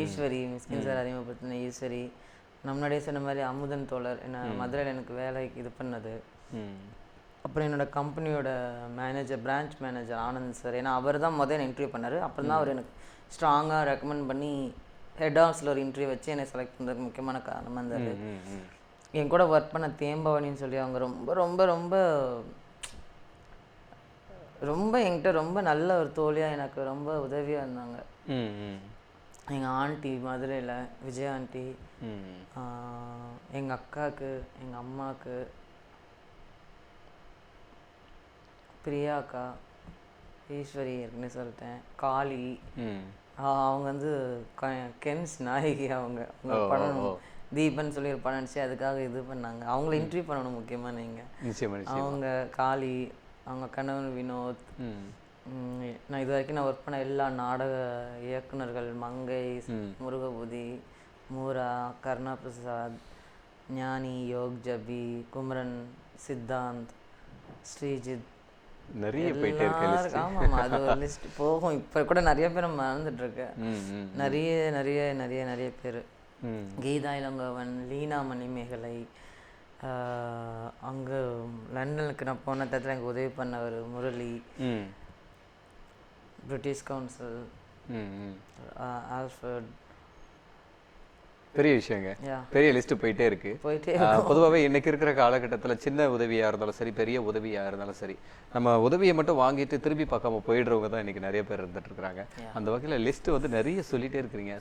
ஈஸ்வரி மிஸ்கின் சார் அறிமுகப்படுத்தின ஈஸ்வரி. நான் முன்னாடியே சொன்ன மாதிரி அமுதன் தோழர் என்ன மதுரையில் எனக்கு வேலைக்கு இது பண்ணது. அப்புறம் என்னோட கம்பெனியோட manager branch manager Anand sir ஏன்னா அவர் தான் முதல்ல இன்டர்வியூ பண்ணார். அப்புறம் தான் அவர் எனக்கு ஸ்ட்ராங்காக ரெக்கமெண்ட் பண்ணி ஹெட் ஆஃப்ஸில் ஒரு இன்டர்வியூ வச்சு என்னை செலக்ட் பண்ணுறதுக்கு முக்கியமான காரணமாக இருந்தார். என் கூட ஒர்க் பண்ண தேம்பவனின்னு சொல்லி அவங்க ரொம்ப ரொம்ப ரொம்ப ரொம்ப என்கிட்ட ரொம்ப நல்ல ஒரு தோழியாக எனக்கு ரொம்ப உதவியாக இருந்தாங்க. எங்கள் ஆண்டி மதுரையில் விஜய் ஆண்டி எங்கள் அக்காவுக்கு எங்கள் அம்மாவுக்கு பிரியா அக்கா ஈஸ்வரி ஏற்கனவே சொல்லிட்டேன் காளி அவங்க வந்து கென்ஸ் நாயகி அவங்க. அவங்க பண்ணணும். தீபன் சொல்லி ஒரு படம் நடிச்சு அதுக்காக இது பண்ணாங்க. அவங்கள இன்டர்வியூ பண்ணணும் முக்கியமாக நீங்கள் அவங்க காளி அவங்க கணவன் வினோத் நான் இது வரைக்கும் நான் ஒர்க் பண்ண எல்லா நாடக இயக்குனர்கள் மங்கை. முருகபுதி மூரா கருணா பிரசாத் ஞானி யோக் ஜபி குமரன் சித்தாந்த் ஸ்ரீஜித். நிறைய போயிட்டே இருக்கு எல்லாரும் ஆமாம் அது ஒரு லிஸ்ட் போகும். இப்போ கூட நிறைய பேர் மறந்துட்டு இருக்கேன் நிறைய நிறைய நிறைய நிறைய பேர். கீதா இளங்கோவன் லீனா மணிமேகலை அங்கே லண்டனுக்கு நான் போன தடவை எனக்கு உதவி பண்ணவர் முரளி. பிரிட்டிஷ் கவுன்சில் ஆல்ஃபர்ட் பெரிய விஷயங்க. பெரிய லிஸ்ட் போயிட்டே இருக்கு. பொதுவாவே இன்னைக்கு இருக்கிற காலகட்டத்துல சின்ன உதவியா இருந்தாலும் சரி பெரிய உதவியா இருந்தாலும் சரி நம்ம உதவியை மட்டும் வாங்கிட்டு திரும்பி பார்க்காம போயிடுறவங்க தான் இன்னைக்கு நிறைய பேர் இருந்துட்டு இருக்காங்க அந்த வகையில லிஸ்ட் வந்து நிறைய சொல்லிட்டே இருக்கிறீங்க.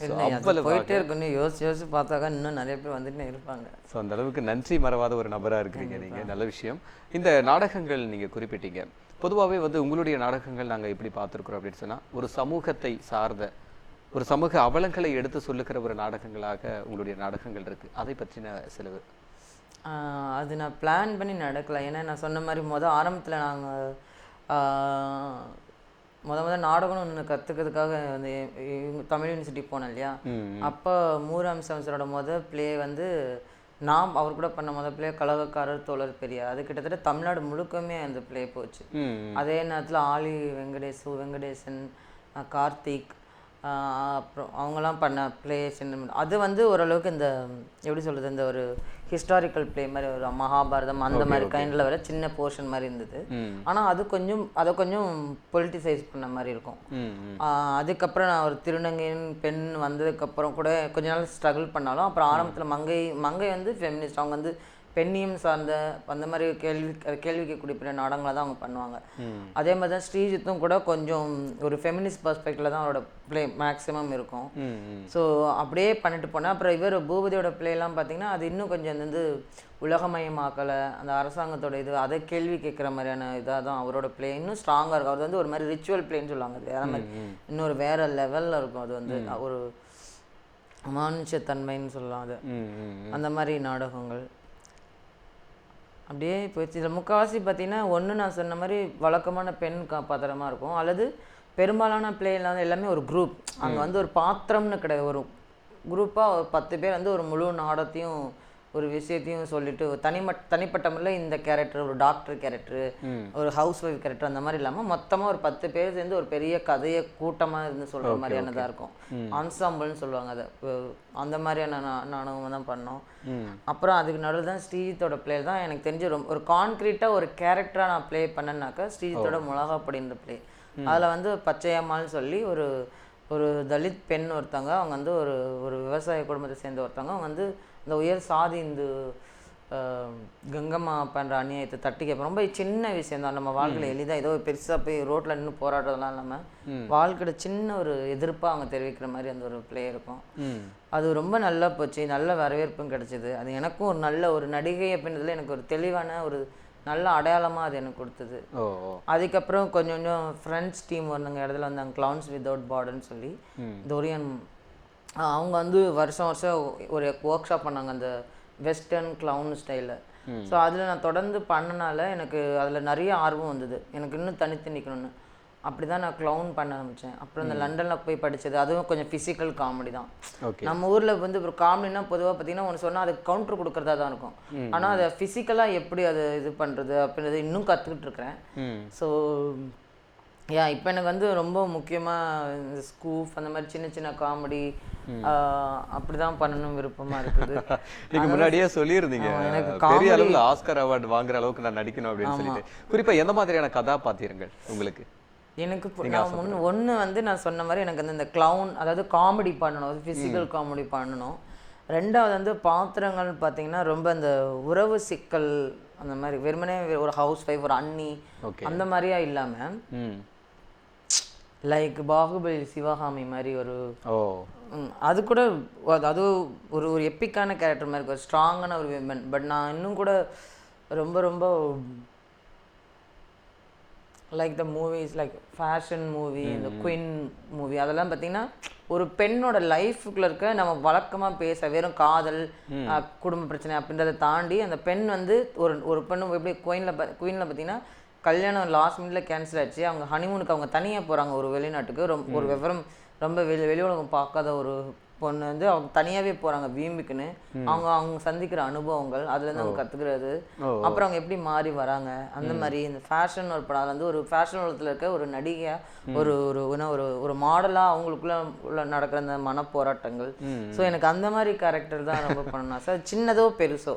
போயிட்டே இருக்கணும் யோசிச்சு யோசிச்சு பார்த்தாக்கா இன்னும் நிறைய பேர் வந்துட்டு இருப்பாங்க. ஸோ அந்த அளவுக்கு நன்றி மறவாத ஒரு நபரா இருக்கிறீங்க நீங்க. நல்ல விஷயம். இந்த நாடகங்கள் நீங்க குறிப்பிட்டீங்க. பொதுவாகவே வந்து உங்களுடைய நாடகங்கள் நாங்க எப்படி பார்த்திருக்கிறோம் அப்படின்னு சொன்னா ஒரு சமூகத்தை சார்ந்த ஒரு சமூக அவலங்களை எடுத்து சொல்லுகிற ஒரு நாடகங்களாக உங்களுடைய நாடகங்கள் இருக்கு. அதை பற்றின சில ஆஹ் அது நான் பிளான் பண்ணி நடக்கல. ஏன்னா நான் சொன்ன மாதிரி மொதல் ஆரம்பத்தில் நாங்கள் முத முத நாடகம்னு ஒன்று கற்றுக்கிறதுக்காக வந்து தமிழ் யூனிவர்சிட்டி போனேன் இல்லையா? அப்போ மூராம் சமஸ்டரோட மொதல் ப்ளே வந்து நான் அவர் கூட பண்ண மொதல் ப்ளே கலகக்காரர் தோழர் பெரியார். அது கிட்டத்தட்ட தமிழ்நாடு முழுக்கமே அந்த ப்ளே போச்சு. அதே நேரத்தில் ஆலி வெங்கடேஷ் வெங்கடேசன் கார்த்திக் அப்புறம் அவங்கெல்லாம் பண்ண பிளேஸ் அது வந்து ஓரளவுக்கு இந்த எப்படி சொல்கிறது இந்த ஒரு ஹிஸ்டாரிக்கல் ப்ளே மாதிரி ஒரு மகாபாரதம் அந்த மாதிரி கைண்டில் வர சின்ன போர்ஷன் மாதிரி இருந்தது. ஆனால் அது கொஞ்சம் அதை கொஞ்சம் பொலிட்டிசைஸ் பண்ண மாதிரி இருக்கும். அதுக்கப்புறம் நான் ஒரு திருநங்கையின் பெண் வந்ததுக்கப்புறம் கூட கொஞ்ச நாள் ஸ்ட்ரகிள் பண்ணாலும் அப்புறம் ஆரம்பத்தில் மங்கை மங்கை வந்து ஃபெமினிஸ்ட் அவங்க வந்து பெண்ணியம் சார்ந்த அந்த மாதிரி கேள்வி கேள்வி கேட்கக்கூடிய பிற நாடகங்களை தான் அவங்க பண்ணுவாங்க. அதே மாதிரி தான் ஸ்ரீஜித்தும் கூட கொஞ்சம் ஒரு ஃபெமினிஸ்ட் பர்ஸ்பெக்டில் தான் அவரோட ப்ளே மேக்ஸிமம் இருக்கும். ஸோ அப்படியே பண்ணிட்டு போனேன். அப்புறம் இவர் பூபதியோட பிளேலாம் பார்த்தீங்கன்னா அது இன்னும் கொஞ்சம் வந்து உலகமயமாக்கலை அந்த அரசாங்கத்தோட இது அதை கேள்வி கேட்குற மாதிரியான இதாக தான் அவரோட ப்ளே இன்னும் ஸ்ட்ராங்காக இருக்கும் அது வந்து ஒரு மாதிரி ரிச்சுவல் பிளேன்னு சொல்லுவாங்க. அது வேற மாதிரி. இன்னொரு வேற லெவலில் இருக்கும். அது வந்து ஒரு அமானுஷத்தன்மைன்னு சொல்லலாம் அது. அந்த மாதிரி நாடகங்கள். அப்படியே போயிடுச்சு. இதில் முக்கால்வாசி பார்த்தீங்கன்னா ஒன்று நான் சொன்ன மாதிரி வழக்கமான பெண் கதாபாத்திரமா இருக்கும். அல்லது பெரும்பாலான பிளேலாம் வந்து எல்லாமே ஒரு குரூப் அங்கே வந்து ஒரு பாத்திரம்னு கிடையாது. ஒரு குரூப்பாக ஒரு பத்து பேர் வந்து ஒரு முழு நாடத்தையும் ஒரு விஷயத்தையும் சொல்லிட்டு ஒரு தனிமட் தனிப்பட்ட முறையில் இந்த கேரக்டர் ஒரு டாக்டர் கேரக்டர். ஒரு ஹவுஸ் ஒய்ஃப் கேரக்டர் அந்த மாதிரி இல்லாமல் மொத்தமாக ஒரு பத்து பேர் சேர்ந்து ஒரு பெரிய கதையை கூட்டமாக இருந்து சொல்கிற மாதிரியானதாக இருக்கும். ஆன்சாம்பிள்னு சொல்லுவாங்க அதை. அந்த மாதிரியான நா- நாடகம் தான் பண்ணோம். அப்புறம் அதுக்கு நடுவில் தான் ஸ்ரீஜித்தோட ப்ளே தான் எனக்கு தெரிஞ்சு ரொம்ப ஒரு கான்க்ரீட்டாக ஒரு கேரக்டராக நான் ப்ளே பண்ணேன்னாக்கா ஸ்ரீஜித்தோட மிளகா அப்படின்ற ப்ளே அதில் வந்து பச்சையம்மாள்னு சொல்லி ஒரு ஒரு தலித் பெண் ஒருத்தவங்க அவங்க வந்து ஒரு ஒரு விவசாய குடும்பத்தை சேர்ந்த ஒருத்தவங்க அவங்க வந்து இந்த உயர் சாதி இந்து கங்கம்மா பண்ணுற அநியாயத்தை தட்டி கேட்போம் ரொம்ப சின்ன விஷயம் தான். நம்ம வாழ்க்கையில் எளிதாக ஏதோ பெருசாக போய் ரோட்டில் நின்று போராடுறதெல்லாம் இல்லாமல் வாழ்க்கையோட சின்ன ஒரு எதிர்ப்பாக அவங்க தெரிவிக்கிற மாதிரி அந்த ஒரு ப்ளே இருக்கும். அது ரொம்ப நல்லா போச்சு. நல்ல வரவேற்பும் கிடைச்சிது. அது எனக்கும் ஒரு நல்ல ஒரு நடிகை அப்படின்றதுல எனக்கு ஒரு தெளிவான ஒரு நல்ல அடையாளமாக அது எனக்கு கொடுத்தது. அதுக்கப்புறம் கொஞ்சம் கொஞ்சம் ஃப்ரெண்ட்ஸ் டீம் வந்தாங்க இடத்துல வந்தாங்க. க்ளவுன்ஸ் வித்தவுட் பார்டர்னு சொல்லி டொரியன் அவங்க வந்து வருஷம் வருஷம் ஒரு ஒர்க் ஷாப் பண்ணாங்க அந்த வெஸ்டர்ன் க்ளவுன் ஸ்டைலில் ஸோ அதில் நான் தொடர்ந்து பண்ணனால எனக்கு அதில் நிறைய ஆர்வம் வந்தது. எனக்கு இன்னும் தனித்து நிற்கணும்னு அப்படி தான் நான் க்ளவுன் பண்ண ஆரம்பித்தேன் அப்புறம் இந்த லண்டனில் போய் படித்தது அதுவும் கொஞ்சம் ஃபிசிக்கல் காமெடி தான். நம்ம ஊரில் வந்து ஒரு காமெடினா பொதுவாக பார்த்தீங்கன்னா ஒன்று சொன்னால் அதுக்கு கவுண்டர் கொடுக்குறதா தான் இருக்கும். ஆனால் அதை ஃபிசிக்கலாக எப்படி அதை இது பண்ணுறது அப்படின்றது இன்னும் கற்றுக்கிட்டு இருக்கிறேன். ஸோ யா இப்போ எனக்கு வந்து ரொம்ப முக்கியமாக இந்த ஸ்கூஃப் அந்த மாதிரி சின்ன சின்ன காமெடி அப்படி தான் பண்ணணும் விருப்பமாக இருக்குது. [LAUGHS] நீங்க முன்னாடியே சொல்லியிருந்தீங்க. பெரிய அளவுல ஆஸ்கர் அவார்டு வாங்குற அளவுக்கு நான் நடிக்கணும் அப்படின்னு சொல்லிட்டு. குறிப்பா எந்த மாதிரியான கதாபாத்திரங்கள் உங்களுக்கு? எனக்கு நான் ஒன்று ஒன்று வந்து நான் சொன்ன மாதிரி எனக்கு வந்து இந்த க்ளவுன் அதாவது காமெடி பண்ணணும் ஃபிசிக்கல் காமெடி பண்ணணும். ரெண்டாவது வந்து பாத்திரங்கள் பார்த்தீங்கன்னா ரொம்ப அந்த உறவு சிக்கல் அந்த மாதிரி வெறுமனே ஒரு ஹவுஸ் ஒய்ஃப் ஒரு அண்ணி அந்த மாதிரியா இல்லாமல் லைக் பாகுபலி சிவகாமி மாதிரி ஒரு ஓ. அது கூட அது- ஒரு ஒரு எப்பிக்கான கேரக்டர் மாதிரி இருக்கு. ஒரு ஸ்ட்ராங்கான ஒரு விமன் பட் நான் இன்னும் கூட ரொம்ப ரொம்ப like the movies like Fashion movie இந்த குயின் மூவி அதெல்லாம் பார்த்தீங்கன்னா ஒரு பெண்ணோட லைஃபுக்குள்ள இருக்க நம்ம வழக்கமாக பேச வெறும் காதல் குடும்ப பிரச்சனை அப்படின்றத தாண்டி அந்த பெண் வந்து ஒரு ஒரு பெண்ணு எப்படி குயினில் குயினில் பார்த்தீங்கன்னா கல்யாணம் லாஸ்ட் மினிட்ல கேன்சல் ஆச்சு. அவங்க ஹனிமூனுக்கு அவங்க தனியாக போகிறாங்க ஒரு வெளிநாட்டுக்கு. ரொம்ப ஒரு விவரம் ரொம்ப வெளி வெளி உலகம் பார்க்காத ஒரு பொண்ணு வந்து அவங்க தனியாகவே போகிறாங்க வீம்புக்குன்னு. அவங்க அவங்க சந்திக்கிற அனுபவங்கள் அதுலேருந்து அவங்க கற்றுக்கிறது. அப்புறம் அவங்க எப்படி மாறி வராங்க? அந்த மாதிரி இந்த ஃபேஷன் ஒரு படம் வந்து ஒரு ஃபேஷன் உலகத்தில் இருக்க ஒரு நடிகையா ஒரு ஒரு என்ன ஒரு ஒரு மாடலாக அவங்களுக்குள்ள உள்ள நடக்கிற அந்த மனப்போராட்டங்கள். ஸோ எனக்கு அந்த மாதிரி கேரக்டர் தான் ரொம்ப பண்ணணும். [LAUGHS] சார் சின்னதோ பெருசோ.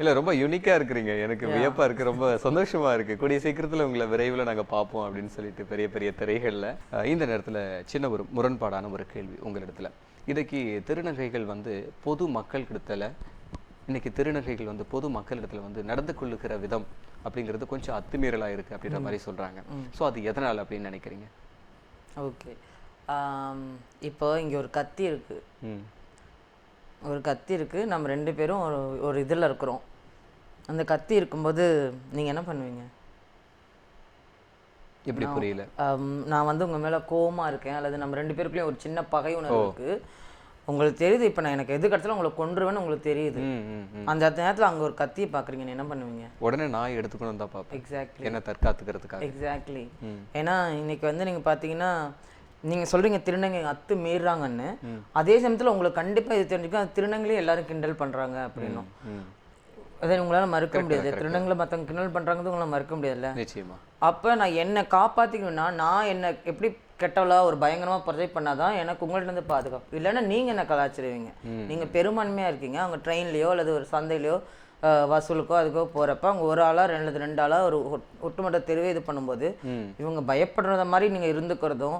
இல்லை ரொம்ப யூனிக்காக இருக்கிறீங்க. எனக்கு வியப்பாக இருக்கு. ரொம்ப சந்தோஷமா இருக்கு. கூடிய சீக்கிரத்தில் உங்களை விரைவில் நாங்கள் பார்ப்போம் அப்படின்னு சொல்லிட்டு பெரிய பெரிய திரைகளில் இந்த நேரத்தில் சின்ன ஒரு முரண்பாடான ஒரு கேள்வி உங்களிடத்துல. இன்னைக்கு திருநங்கைகள் வந்து பொது மக்கள் கிட்டத்தில் இன்னைக்கு திருநங்கைகள் வந்து பொது மக்களிடத்துல வந்து நடந்து கொள்ளுகிற விதம் அப்படிங்கிறது கொஞ்சம் அத்துமீறலாக இருக்கு அப்படின்ற மாதிரி சொல்றாங்க. ஸோ அது எதனால் அப்படின்னு நினைக்கிறீங்க? ஓகே. இப்போ இங்கே ஒரு கத்தி இருக்கு. ம். ஒரு கத்தி இருக்கு. நம்ம ரெண்டு பேரும் ஒரு ஒரு இதில் இருக்கிறோம். அந்த கத்தி இருக்கும்போது நீங்கள் என்ன பண்ணுவீங்க? எப்படி புரியல? நான் வந்து உங்கள் மேலே கோவமா இருக்கேன் அல்லது நம்ம ரெண்டு பேருக்குள்ளேயும் ஒரு சின்ன பகை உணர்வு இருக்கு. உங்களுக்கு தெரியுது இப்போ நான் எனக்கு எது கிடச்சாலும் உங்களை கொன்றுவேன்னு உங்களுக்கு தெரியுது. அந்த நேரத்தில் அங்கே ஒரு கத்தியை பார்க்குறீங்க என்ன பண்ணுவீங்க? உடனே நான் எடுத்துக்கணும் தான் பார்ப்பேன். எக்ஸாக்ட்லி என்ன தற்காத்துக்கிறதுக்காக. எக்ஸாக்ட்லி. ஏன்னா இன்னைக்கு வந்து நீங்கள் பார்த்தீங்கன்னா நீங்கள் சொல்கிறீங்க திருநங்கை அத்து மீறுறாங்கன்னு அதே சமயத்தில் உங்களுக்கு கண்டிப்பாக இது தெரிஞ்சுக்கும் அந்த திருநங்கையும் எல்லாரும் கிண்டல் பண்ணுறாங்க அப்படின்னும். அதை உங்களால் மறுக்க முடியாது. திருநங்களை மற்றவங்க கிண்டல் பண்ணுறாங்கிறது உங்களால் மறுக்க முடியாதுல்ல? நிச்சயமா. அப்போ நான் என்னை காப்பாற்றிக்கணும்னா நான் என்னை எப்படி கெட்டவளா ஒரு பயங்கரமாக ப்ரொஜெக்ட் பண்ணாதான் எனக்கு உங்கள்ட்ட இருந்து பாதுகாப்பு. இல்லைன்னா நீங்கள் என்ன கலாச்சிருவீங்க நீங்கள் பெரும்பான்மையாக இருக்கீங்க. அவங்க ட்ரெயின்லேயோ அல்லது ஒரு சந்தையிலையோ வசூலுக்கோ அதுக்கோ போகிறப்ப அவங்க ஒரு ஆளா ரெண்டு ரெண்டு ஆளா ஒரு ஒட்- ஒட்டுமொத்த தெருவே இது பண்ணும்போது இவங்க பயப்படுறத மாதிரி நீங்கள் இருந்துக்கிறதும்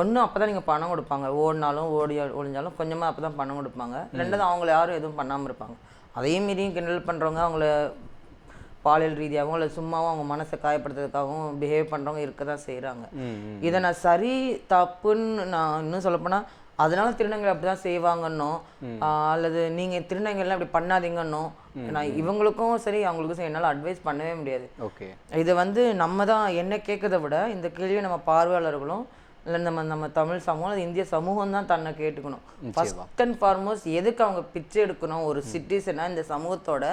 ஒன்றும் அப்போ தான் நீங்கள் பணம் கொடுப்பாங்க. ஓடினாலும் ஓடி ஒழிஞ்சாலும் கொஞ்சமாக அப்போ தான் பணம் கொடுப்பாங்க. ரெண்டாவது அவங்கள யாரும் எதுவும் பண்ணாமல் இருப்பாங்க. அதையும் மீறியும் கிண்டல் பண்ணுறவங்க அவங்கள பாலியல் ரீதியாகவும் இல்லை சும்மாவும் அவங்க மனசை காயப்படுத்துறதுக்காகவும் பிஹேவ் பண்ணுறவங்க இருக்க தான் செய்கிறாங்க இதை நான் சரி தப்புன்னு நான் இன்னும் சொல்லப்போனால் அதனால திருநங்கை அப்படி தான் செய்வாங்கன்னும் அல்லது நீங்கள் திருநங்கைலாம் அப்படி பண்ணாதீங்கன்னும் நான் இவங்களுக்கும் சரி அவங்களுக்கும் சரி என்னால் அட்வைஸ் பண்ணவே முடியாது. ஓகே. இது வந்து நம்ம தான் என்ன கேட்கறத விட இந்த கேள்வியை நம்ம பார்வையாளர்களும் இல்லை நம்ம நம்ம தமிழ் சமூகம் அல்லது இந்திய சமூகம் தான் தன்னை கேட்டுக்கணும். ஃபர்ஸ்ட் அண்ட் ஃபார்மோஸ்ட் எதுக்கு அவங்க பிச்சை எடுக்கணும்? ஒரு சிட்டிசனாக இந்த சமூகத்தோட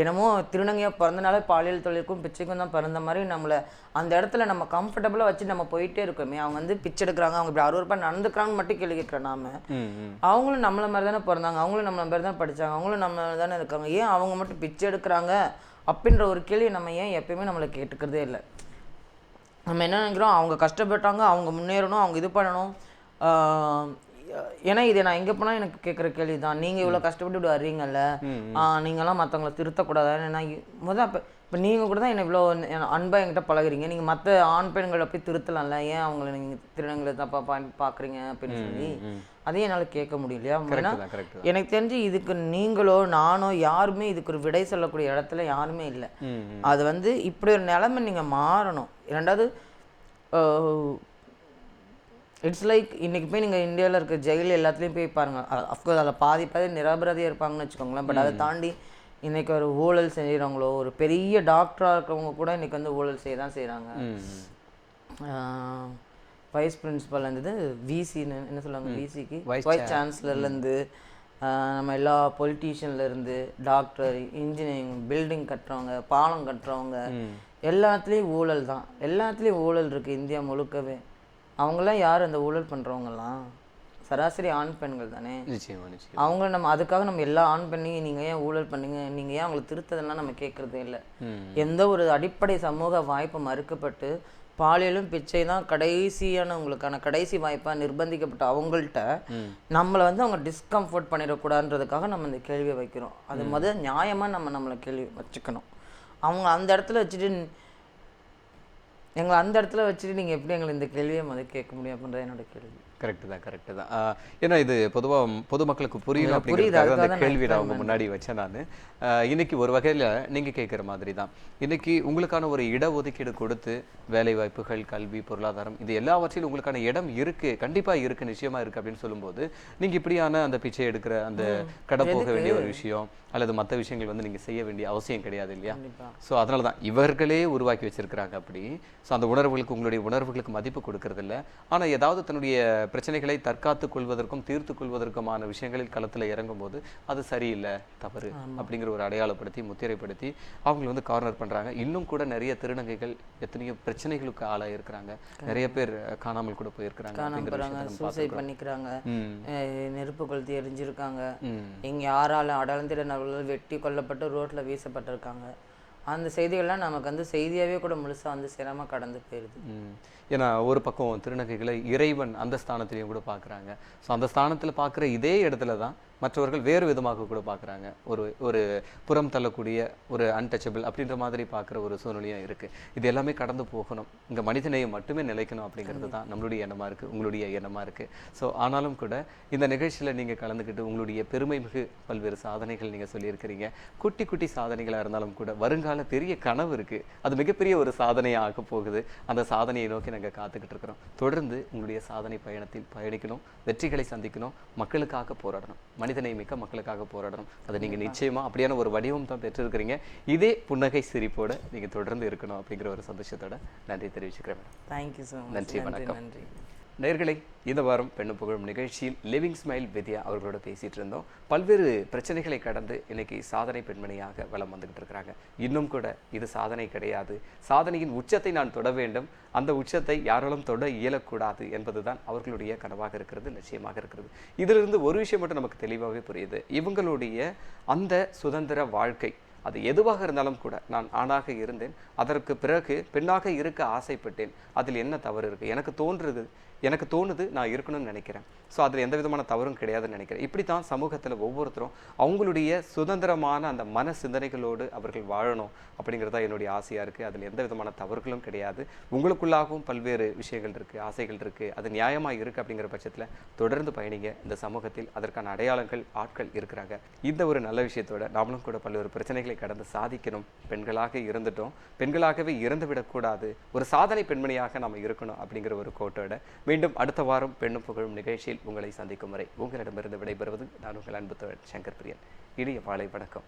என்னமோ திருநங்கையாக பிறந்தனால பாலியல் தொழிலுக்கும் பிச்சைக்கும் தான் பிறந்த மாதிரி நம்மளை அந்த இடத்துல நம்ம கம்ஃபர்டபுளாக வச்சு நம்ம போயிட்டே இருக்கோமே. அவங்க வந்து பிச்சை எடுக்கிறாங்க அவங்க இப்படி அறுபது ரூபாய் நடந்துக்கிறாங்கன்னு மட்டும் கேள்வி கேட்குறோம் நாம. அவங்களும் நம்மள மாதிரி தானே பிறந்தாங்க அவங்களும் நம்மள மாதிரி தான் படிச்சாங்க அவங்களும் நம்ம தானே இருக்காங்க. ஏன் அவங்க மட்டும் பிச்சை எடுக்கிறாங்க? அப்படின்ற ஒரு கேள்வி நம்ம ஏன் எப்பயுமே நம்மளை கேட்டுக்கிறதே இல்லை. நம்ம என்ன நினைக்கிறோம்? அவங்க கஷ்டப்பட்டாங்க அவங்க முன்னேறணும் அவங்க இது பண்ணணும். ஆஹ் ஏன்னா இதை நான் எங்கே போனால் எனக்கு கேட்குற கேள்வி தான் நீங்கள் இவ்வளோ கஷ்டப்பட்டு இப்படி வர்றீங்கல்ல? ஆஹ் நீங்கெல்லாம் மற்றவங்கள திருத்தக்கூடாது? நான் இ- முத இப்போ நீங்கள் கூட தான் என்ன இவ்வளோ அன்பாக என்கிட்ட பழகுறீங்க. நீங்கள் மற்ற ஆண் பெண்களை போய் திருத்தலாம்ல. ஏன் அவங்கள நீங்கள் திருநங்களை தப்பாக பா பார்க்குறீங்க அப்படின்னு சொல்லி? அதையும் என்னால் கேட்க முடியலையா? ஏன்னா எனக்கு தெரிஞ்சு இதுக்கு நீங்களோ நானோ யாருமே இதுக்கு ஒரு விடை சொல்லக்கூடிய இடத்துல யாருமே இல்லை. அது வந்து இப்படி ஒரு நிலைமை நீங்கள் மாறணும். ரெண்டாவது இட்ஸ் லைக் இன்னைக்கு போய் நீங்கள் இந்தியாவில் இருக்க ஜெயில் எல்லாத்துலேயும் போய் பாருங்கள் அஃப்கோர்ஸ் அதில் பாதி பாதி நிரபராதியாக இருப்பாங்கன்னு வச்சுக்கோங்களேன். பட் அதை தாண்டி இன்னைக்கு ஒரு ஊழல் செய்கிறவங்களோ ஒரு பெரிய டாக்டராக இருக்கிறவங்க கூட இன்னைக்கு வந்து ஊழல் செய்ய தான் செய்கிறாங்க வைஸ் பிரின்சிபல் இருந்தது விசின்னு என்ன சொல்லுவாங்க விசிக்கு வைஸ் சான்சலர்லேருந்து நம்ம எல்லா பொலிட்டீஷியன்ல இருந்து டாக்டர் இன்ஜினியரிங் பில்டிங் கட்டுறவங்க பாலம் கட்டுறவங்க எல்லாத்துலேயும் ஊழல் தான். எல்லாத்துலேயும் ஊழல் இருக்குது இந்தியா முழுக்கவே. அவங்களாம் யார் அந்த ஊழல் பண்ணுறவங்கலாம் சராசரி ஆண் பெண்கள் தானே? நிச்சயமா நிச்சயம். அவங்க நம்ம அதுக்காக நம்ம எல்லா ஆண் பெண்ணையும் நீங்கள் ஏன் ஊழல் பண்ணீங்க? நீங்கள் ஏன் அவங்களை திருத்ததெல்லாம் நம்ம கேட்குறதே இல்லை. எந்த ஒரு அடிப்படை சமூக வாய்ப்பு மறுக்கப்பட்டு பாலியலும் பிச்சை தான் கடைசியான உங்களுக்கான கடைசி வாய்ப்பாக நிர்பந்திக்கப்பட்ட அவங்கள்ட்ட நம்மளை வந்து அவங்க டிஸ்கம்ஃபர்ட் பண்ணிடக்கூடாதுன்றதுக்காக நம்ம இந்த கேள்வியை வைக்கிறோம். அது முத நியாயமாக நம்ம நம்மளை கேள்வி வச்சுக்கணும். அவங்க அந்த இடத்துல வச்சுட்டு எங்களை அந்த இடத்துல வச்சுட்டு நீங்கள் எப்படி எங்களை இந்த கேள்வியை முதல் கேட்க முடியும் அப்படின்றது என்னோட கேள்வி. கரெக்ட் தான் கரெக்ட் தான். ஏன்னா இது பொதுவா பொதுமக்களுக்கு புரியணும் அப்படிங்கிறதுக்காக அந்த கேள்வி நான் நான் உங்க முன்னாடி வச்சேன் நான். இன்னைக்கு ஒரு வகையில நீங்க கேட்குற மாதிரி தான். இன்னைக்கு உங்களுக்கான ஒரு இடஒதுக்கீடு கொடுத்து வேலை வாய்ப்புகள் கல்வி பொருளாதாரம் இது எல்லாவற்றிலும் உங்களுக்கான இடம் இருக்கு கண்டிப்பா இருக்கு நிச்சயமா இருக்கு அப்படின்னு சொல்லும்போது நீங்க இப்படியான அந்த பிச்சை எடுக்கிற அந்த கடை போக வேண்டிய ஒரு விஷயம் அல்லது மற்ற விஷயங்கள் வந்து நீங்க செய்ய வேண்டிய அவசியம் கிடையாது இல்லையா? ஸோ அதனால தான் இவர்களே உருவாக்கி வச்சிருக்கிறாங்க அப்படி. ஸோ அந்த உணர்வுகளுக்கு உங்களுடைய உணர்வுகளுக்கு மதிப்பு கொடுக்கறது இல்ல ஆனா ஏதாவது தன்னுடைய பிரச்சனைகளை தற்காத்து கொள்வதற்கும் தீர்த்து கொள்வதற்குமான விஷயங்களில் களத்துல இறங்கும்போது அது சரியில்லை தவறு அப்படிங்கிற ஒரு அடையாளப்படுத்தி முத்திரைப்படுத்தி அவங்களை வந்து கார்னர் பண்றாங்க. இன்னும் கூட நிறைய திருநங்கைகள் எத்தனையோ பிரச்சனைகளுக்கு ஆளாயிருக்கிறாங்க. நிறைய பேர் காணாமல் கூட போயிருக்கிறாங்க. பண்ணிக்கிறாங்க. நெருப்பு கொளுத்தி எரிஞ்சிருக்காங்க இங்க யாராலும் அடர்ந்திட நபர்கள் வெட்டி கொல்லப்பட்டு ரோட்டில் வீசப்பட்டிருக்காங்க. அந்த செய்திகள்லாம் நமக்கு வந்து செய்தியாகவே கூட முழுசாக வந்து சிரமம் கடந்து போயிடுது ஏன்னா ஒரு பக்கம் திருநங்கைகளை இறைவன் அந்த ஸ்தானத்திலையும் கூட பார்க்குறாங்க ஸோ அந்த ஸ்தானத்தில் பார்க்குற இதே இடத்துல தான் மற்றவர்கள் வேறு விதமாக கூட பார்க்குறாங்க. ஒரு ஒரு புறம் தள்ளக்கூடிய ஒரு அன்டச்சபிள் அப்படின்ற மாதிரி பார்க்குற ஒரு சூழ்நிலையும் இருக்குது இது எல்லாமே கடந்து போகணும். இங்கே மனிதநேயம் மட்டுமே நிலைக்கணும் அப்படிங்கிறது தான் நம்மளுடைய எண்ணமாக இருக்குது உங்களுடைய எண்ணமாக இருக்குது ஸோ ஆனாலும் கூட இந்த நிகழ்ச்சியில் நீங்கள் கலந்துக்கிட்டு உங்களுடைய பெருமை மிகு பல்வேறு சாதனைகள் நீங்கள் சொல்லியிருக்கிறீங்க. குட்டி குட்டி சாதனைகளாக இருந்தாலும் கூட வருங்கால பெரிய கனவு இருக்குது அது மிகப்பெரிய ஒரு சாதனையாக ஆக போகுது. அந்த சாதனையை நோக்கி நாங்கள் காத்துக்கிட்டு இருக்கிறோம். தொடர்ந்து உங்களுடைய சாதனை பயணத்தில் பயணிக்கணும். வெற்றிகளை சந்திக்கணும். மக்களுக்காக போராடணும். மனிதநேயமிக்க மக்களுக்காக போராடணும். அதை நீங்கள் நிச்சயமா அப்படியான ஒரு வடிவம் தான் பெற்றிருக்கிறீங்க. இதே புன்னகை சிரிப்போட நீங்க தொடர்ந்து இருக்கணும் அப்படிங்கிற ஒரு சந்தோஷத்தோட நன்றி தெரிவிச்சுக்கிறேன். மேடம் தேங்க்யூ ஸோ மச் நன்றி வணக்கம். நன்றி. நேர்களை இந்த வாரம் பெண்ணு புகழும் நிகழ்ச்சியில் லிவிங் ஸ்மைல் வித்யா அவர்களோட பேசிகிட்டு இருந்தோம். பல்வேறு பிரச்சனைகளை கடந்து இன்னைக்கு சாதனை பெண்மணியாக வலம் வந்துக்கிட்டு இருக்கிறாங்க. இன்னும் கூட இது சாதனை கிடையாது. சாதனையின் உச்சத்தை நான் தொட வேண்டும். அந்த உச்சத்தை யாராலும் தொட இயலக்கூடாது என்பதுதான் அவர்களுடைய கனவாக இருக்கிறது லட்சியமாக இருக்கிறது. இதிலிருந்து ஒரு விஷயம் மட்டும் நமக்கு தெளிவாகவே புரியுது. இவங்களுடைய அந்த சுதந்திர வாழ்க்கை அது எதுவாக இருந்தாலும் கூட நான் ஆணாக இருந்தேன். அதற்கு பிறகு பெண்ணாக இருக்க ஆசைப்பட்டேன். அதில் என்ன தவறு இருக்குது எனக்கு தோன்றுது எனக்கு தோணுது நான் இருக்கணும்னு நினைக்கிறேன். ஸோ அதில் எந்த விதமான தவறும் கிடையாதுன்னு நினைக்கிறேன். இப்படி தான் சமூகத்தில் ஒவ்வொருத்தரும் அவங்களுடைய சுதந்திரமான அந்த மன சிந்தனைகளோடு அவர்கள் வாழணும் அப்படிங்கிறது தான் என்னுடைய ஆசையாக இருக்குது அதில் எந்த விதமான தவறுகளும் கிடையாது. உங்களுக்குள்ளாகவும் பல்வேறு விஷயங்கள் இருக்குது ஆசைகள் இருக்குது அது நியாயமாக இருக்குது அப்படிங்கிற பட்சத்தில் தொடர்ந்து பயணிங்க. இந்த சமூகத்தில் அதற்கான அடையாளங்கள் ஆட்கள் இருக்கிறாங்க. இந்த ஒரு நல்ல விஷயத்தோட நாமளும் கூட பல்வேறு பிரச்சனைகளை கடந்து சாதிக்கணும். பெண்களாக இருந்துட்டோம். பெண்களாகவே இறந்து விடக்கூடாது ஒரு சாதனை பெண்மணியாக நாம் இருக்கணும் அப்படிங்கிற ஒரு கோட்டோட மீண்டும் அடுத்த வாரம் பெண்ணும் புகழும் நிகழ்ச்சியில் உங்களை சந்திக்கும் வரை உங்களிடமிருந்து விடைபெறுவது நான் உங்கள் அன்பு தோழன் சங்கர் பிரியன். இனிய மாலை வணக்கம்.